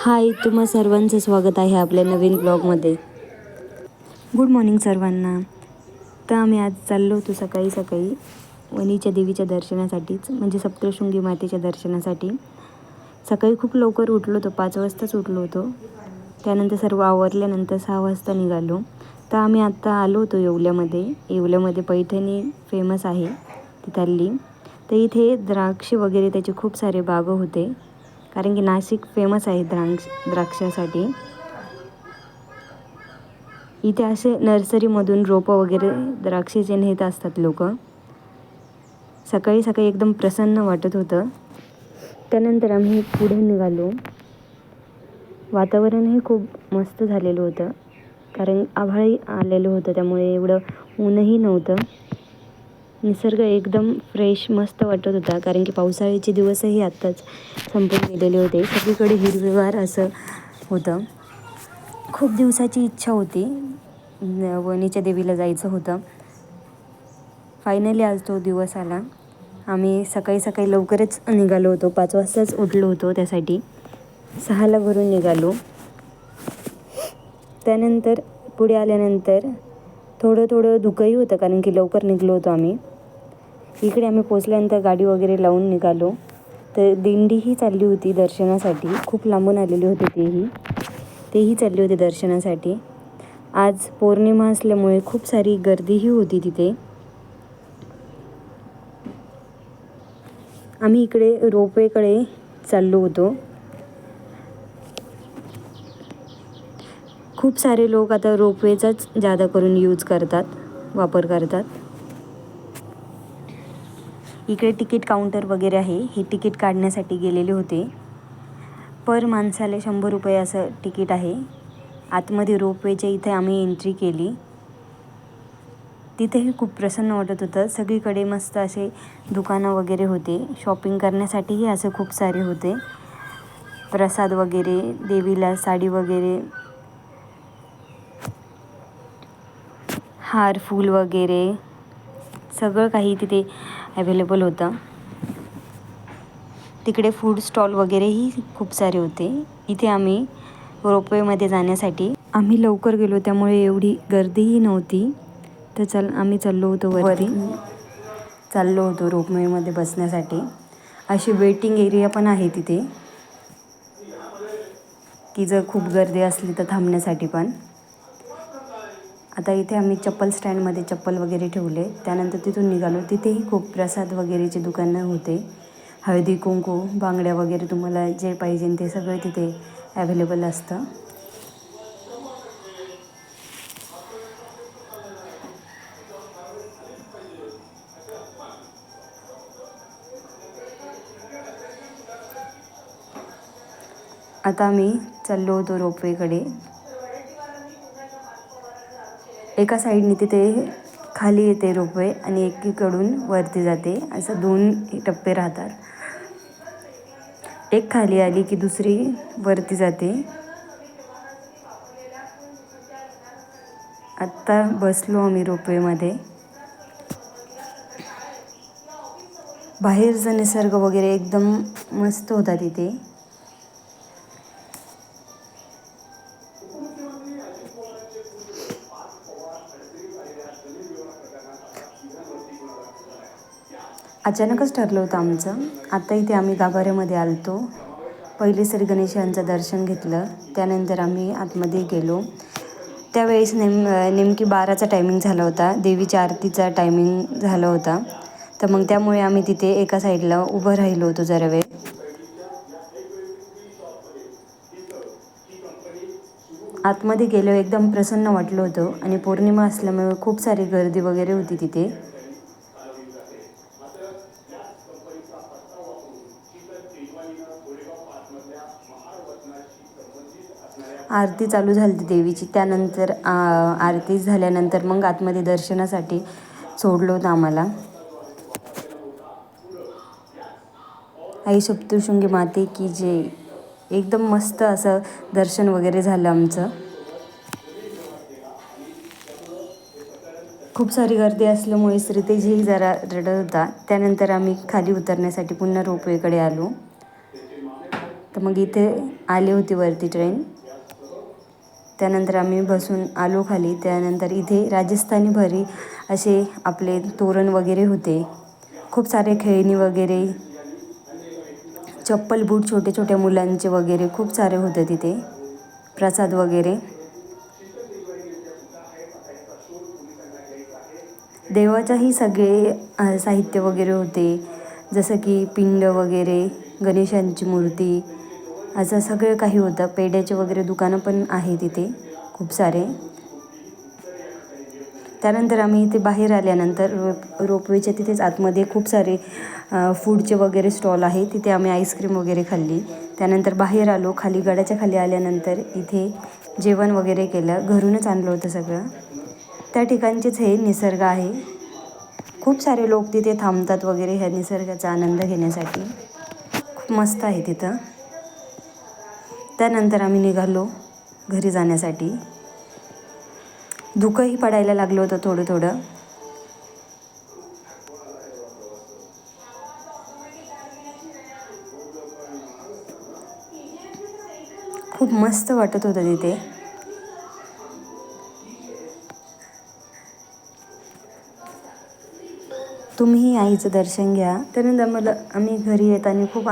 हाय तुम्हा सर्वांचं स्वागत आहे आपल्या नवीन ब्लॉगमध्ये. गुड मॉर्निंग सर्वांना. तर आम्ही आज चाललो होतो सकाळी सकाळी वनीच्या देवीच्या दर्शनासाठीच म्हणजे सप्तशृंगी मातेच्या दर्शनासाठी. सकाळी खूप लवकर उठलो होतो पाच वाजताच उठलो होतो. त्यानंतर सर्व आवरल्यानंतर सहा वाजता निघालो. तर आम्ही आत्ता आलो होतो येवल्यामध्ये. येवल्यामध्ये पैठणी फेमस आहे तिथली. तर इथे द्राक्ष वगैरे त्याचे खूप सारे बागं होते. कारण की नाशिक फेमस आहे द्राक्ष द्राक्षासाठी. इथे असे नर्सरीमधून रोपं वगैरे द्राक्षेचे नेत असतात लोक. सकाळी सकाळी एकदम प्रसन्न वाटत होतं. त्यानंतर आम्ही पुढे निघालो. वातावरणही खूप मस्त झालेलं होतं. कारण आभाळही आलेलं होतं त्यामुळे एवढं ऊनही नव्हतं. निसर्ग एकदम फ्रेश मस्त वाटत होता. कारण की पावसाळ्याचे दिवसही आत्ताच संपून गेलेले होते. सगळीकडे हिरवेगार असं होतं. खूप दिवसाची इच्छा होती. वणीच्या देवीला जायचं होतं. फायनली आज तो दिवस आला. आम्ही सकाळी सकाळी लवकरच निघालो होतो. पाच वाजताच उठलो होतो त्यासाठी. सहाला घरून निघालो. त्यानंतर पुढे आल्यानंतर थोडं थोडं धुकंही होतं. कारण की लवकर निघलो होतो आम्ही. इकडे आम्ही पोचल्यानंतर गाडी वगैरे लावून निघालो. तर दिंडीही चालली होती दर्शनासाठी. खूप लांबून आलेली होती तेही तेही चालले होते दर्शनासाठी. आज पौर्णिमा असल्यामुळे खूप सारी गर्दीही होती तिथे. आम्ही इकडे रोपवेकडे चाललो होतो. खूप सारे लोक आता रोपवेचाच जादा करून यूज करतात वापर करतात. इकडे तिकीट काउंटर वगैरे आहे. हे तिकीट काढण्यासाठी गेलेले होते. पर माणसाला शंभर रुपये असं तिकीट आहे. आतमध्ये रोपवेच्या इथे आम्ही एंट्री केली. तिथेही खूप प्रसन्न वाटत होतं. सगळीकडे मस्त असे दुकानं वगैरे होते. शॉपिंग करण्यासाठीही असे खूप सारे होते. प्रसाद वगैरे देवीला साडी वगैरे. हार फूल वगैरे. सगळं काही तिथे अवेलेबल होतं. तिकडे फूड स्टॉल वगैरेही खूप सारे होते. इथे आम्ही रोपवेमध्ये जाण्यासाठी आम्ही लवकर गेलो त्यामुळे एवढी गर्दीही नव्हती. तर चल आम्ही चाललो होतो वरती. चाललो होतो रोपवेमध्ये बसण्यासाठी. अशी वेटिंग एरिया पण आहे तिथे. की जर खूप गर्दी असली तर थांबण्यासाठी पण. आता इथे आम्ही चप्पल स्टँडमध्ये चप्पल वगैरे ठेवले. त्यानंतर तिथून निघालो. तिथेही खूप प्रसाद वगैरेचे दुकानं होते. हळदी कुंकू बांगड्या वगैरे तुम्हाला जे पाहिजे ते सगळं तिथे ॲव्हेलेबल असतं. आता आम्ही चाललो होतो रोपवेकडे. एका साईडने तिथे खाली येते रोपवे आणि एकीकडून वरती जाते. असं दोन टप्पे राहतात. एक खाली आली की दुसरी वरती जाते. आत्ता बसलो आम्ही रोपवेमध्ये. बाहेरचा निसर्ग वगैरे एकदम मस्त होता तिथे. अचानकच ठरलं होतं आमचं. आता इथे आम्ही गाभाऱ्यामध्ये आलतो. पहिले श्री गणेशांचं दर्शन घेतलं. त्यानंतर आम्ही आतमध्ये गेलो. त्यावेळेस नेम नेमकी बाराचा टायमिंग झाला होता. देवीच्या आरतीचा टायमिंग झाला होता. तर मग त्यामुळे आम्ही तिथे एका साईडला उभं राहिलो होतो जरा वेळ. आतमध्ये गेलो एकदम प्रसन्न वाटलं होतं आणि पौर्णिमा असल्यामुळे खूप सारी गर्दी वगैरे होती तिथे. आरती चालू झाली होती देवीची. त्यानंतर आरती झाल्यानंतर मग आतमध्ये दर्शनासाठी सोडलं होतं आम्हाला. आई सप्तशृंगी माते की जे एकदम मस्त असं दर्शन वगैरे झालं आमचं. खूप सारी गर्दी असल्यामुळे श्रीतेजही जरा रडत होता. त्यानंतर आम्ही खाली उतरण्यासाठी पुन्हा रोपवेकडे आलो. तर मग इथे आली होती वरती ट्रेन त्यानंतर आम्ही बसून आलो खाली. त्यानंतर इथे राजस्थानी भरी असे आपले तोरण वगैरे होते. खूप सारे खेळणी वगैरे चप्पल बूट छोटे छोट्या मुलांचे वगैरे खूप सारे होते तिथे. प्रसाद वगैरे. देवाच्याही सगळे साहित्य वगैरे होते. जसं की पिंड वगैरे गणेशांची मूर्ती असं सगळं काही होतं. पेड्याचे वगैरे दुकानं पण आहे तिथे खूप सारे. त्यानंतर आम्ही इथे बाहेर आल्यानंतर रोप रोपवेच्या तिथेच आतमध्ये खूप सारे फूडचे वगैरे स्टॉल आहे तिथे आम्ही आईस्क्रीम वगैरे खाल्ली. त्यानंतर बाहेर आलो. खाली गडाच्या खाली आल्यानंतर इथे जेवण वगैरे केलं. घरूनच आणलं होतं सगळं. त्या ठिकाणचेच हे निसर्ग आहे. खूप सारे लोक तिथे थांबतात वगैरे ह्या निसर्गाचा आनंद घेण्यासाठी. खूप मस्त आहे तिथं. त्यानंतर आम्ही निघालो घरी जाण्यासाठी. धुकंही पडायला लागलं होतं थोडं थोडं. खूप मस्त वाटत होतं तिथे. तुम्हीही आईचं दर्शन घ्या. त्यानंतर मला आम्ही घरी येताना खूप